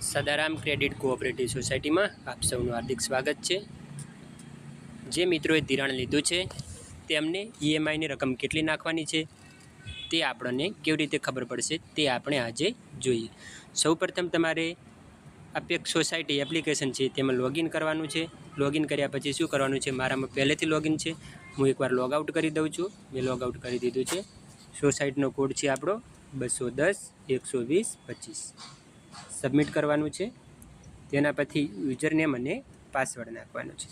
Sadaram credit cooperative સોસાયટીમાં આપ સૌનું હાર્દિક સ્વાગત છે. જે મિત્રોએ ધિરાણ લીધું છે, તેમને ઈએમઆઈની રકમ કેટલી નાખવાની છે, તે આપણને કેવી રીતે ખબર પડશે, તે આપણે આજે જોઈએ. સૌપ્રથમ તમારે અપેક્ષ સોસાયટી એપ્લિકેશન છે, તેમાં લોગિન કરવાનું છે. લોગિન કર્યા પછી શું કરવાનું છે, મારામાં પહેલેથી લોગિન છે. હું એકવાર લોગઆઉટ કરી દઉં છું. મેં લોગઆઉટ કરી દીધું છે. સોસાયટીનો કોડ છે આપણો બસો દસ, એકસો વીસ, પચીસ. સબમિટ કરવાનું છે. તેના પછી યુઝરનેમ અને પાસવર્ડ નાખવાનો છે.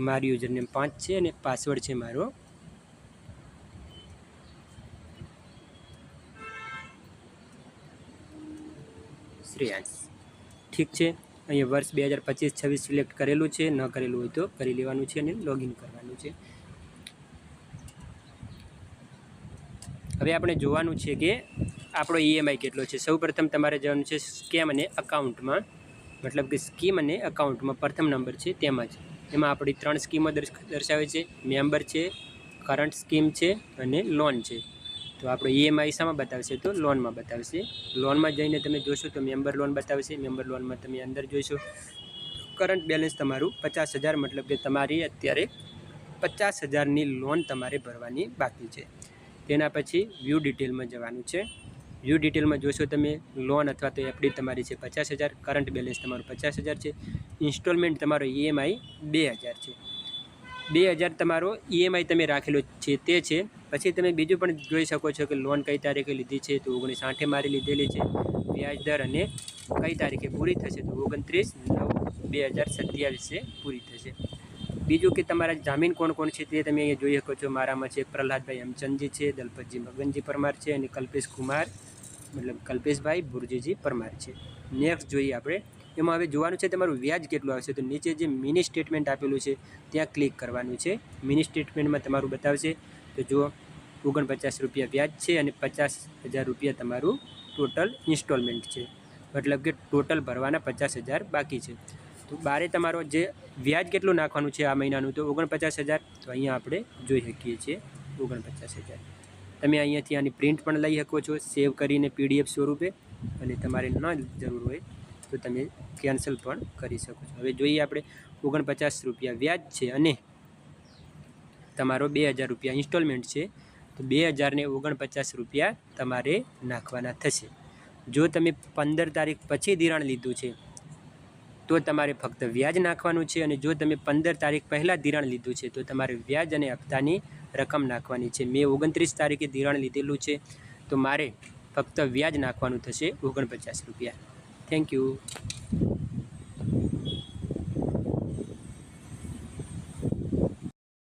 મારું યુઝરનેમ પાંચ છે અને પાસવર્ડ છે મારો શ્રેયાંશ. ઠીક છે? અહીંયા વર્ષ બે હજાર પચીસ છવ્વીસ સિલેક્ટ કરેલું છે. ન કરેલું હોય તો કરી લેવાનું છે અને લોગિન કરવાનું છે. હવે આપણે જોવાનું છે કે આપણો ઈએમઆઈ કેટલો છે? સૌપ્રથમ તમારે જવાનું છે સ્કેમ અને અકાઉન્ટમાં. મતલબ કે સ્કીમ અને અકાઉન્ટમાં પ્રથમ નંબર છે તેમાં જ. એમાં આપણી ત્રણ સ્કીમો દર્શ- દર્શાવે છે. મેમ્બર છે, કરંટ સ્કીમ છે અને લોન છે. તો આપણો ઈએમઆઈ શામાં બતાવશે તો લોનમાં બતાવશે. લોનમાં જઈને તમે જોશો તો મેમ્બર લોન બતાવશે. મેમ્બર લોનમાં તમે અંદર જોઈશો કરંટ બેલેન્સ તમારું પચાસ હજાર મતલબ કે તમારી અત્યારે પચાસ હજારની લોન તમારે ભરવાની બાકી છે. તેના પછી વ્યૂ ડિટેલમાં જવાનું છે. વ્યૂ ડિટેલમાં જોશો તમે લોન અથવા તો એફડી તમારી છે પચાસ હજાર કરંટ બેલેન્સ તમારું પચાસ હજાર છે ઇન્સ્ટોલમેન્ટ તમારો ઈએમઆઈ બે હજાર છે. બે હજાર તમારો ઈએમઆઈ તમે રાખેલો છે તે છે. પછી તમે બીજું પણ જોઈ શકો છો કે લોન કઈ તારીખે લીધી છે તો ઓગણીસ આઠે મારી લીધેલી છે. વ્યાજ દર અને કઈ તારીખે પૂરી થશે તો ઓગણત્રીસ નવ બે હજાર સત્યાવીસે પૂરી થશે. બીજું કે તમારા જામીન કોણ કોણ છે તે તમે અહીંયા જોઈ શકો છો. મારામાં છે પ્રહલાદભાઈ હેમચંદજી છે, દલપતજી મગનજી પરમાર છે અને કલ્પેશ કુમાર, મતલબ કલ્પેશભાઈ ભુરજીજી પરમાર છે. નેક્સ્ટ જોઈએ આપણે. એમાં હવે જોવાનું છે તમારું વ્યાજ કેટલું આવશે. તો નીચે જે મિની સ્ટેટમેન્ટ આપેલું છે, ત્યાં ક્લિક કરવાનું છે. મિની સ્ટેટમેન્ટમાં તમારું બતાવશે. તો જુઓ, ઓગણપચાસ રૂપિયા વ્યાજ છે અને પચાસ હજાર રૂપિયા તમારું ટોટલ ઇન્સ્ટોલમેન્ટ છે. મતલબ કે ટોટલ ભરવાના પચાસ હજાર બાકી છે. તો બારે તમારો જે વ્યાજ કેટલું નાખવાનું છે આ મહિનાનું, તો ઓગણપચાસ હજાર, તો અહીંયા આપણે જોઈ શકીએ છીએ ઓગણપચાસ હજાર. તમે અહીંયાથી આની પ્રિન્ટ પણ લઈ શકો છો, સેવ કરીને પીડીએફ સ્વરૂપે, અને તમારે ન જરૂર હોય તો તમે કેન્સલ પણ કરી શકો છો. હવે જોઈએ આપણે ઓગણપચાસ રૂપિયા વ્યાજ છે અને તમારો બે હજાર રૂપિયા ઇન્સ્ટોલમેન્ટ છે, તો બે હજારને ઓગણપચાસ રૂપિયા તમારે નાખવાના થશે. જો તમે પંદર તારીખ પછી ધિરાણ લીધું છે તો તમારે ફક્ત વ્યાજ નાખવાનું છે અને જો તમે પંદર તારીખ પહેલાં ધિરાણ લીધું છે, તો તમારે વ્યાજ અને હપ્તાની રકમ નાખવાની છે. મેં ઓગણત્રીસ તારીખે ધિરાણ લીધેલું છે, તો મારે ફક્ત વ્યાજ નાખવાનું થશે ઓગણપચાસ રૂપિયા. Thank you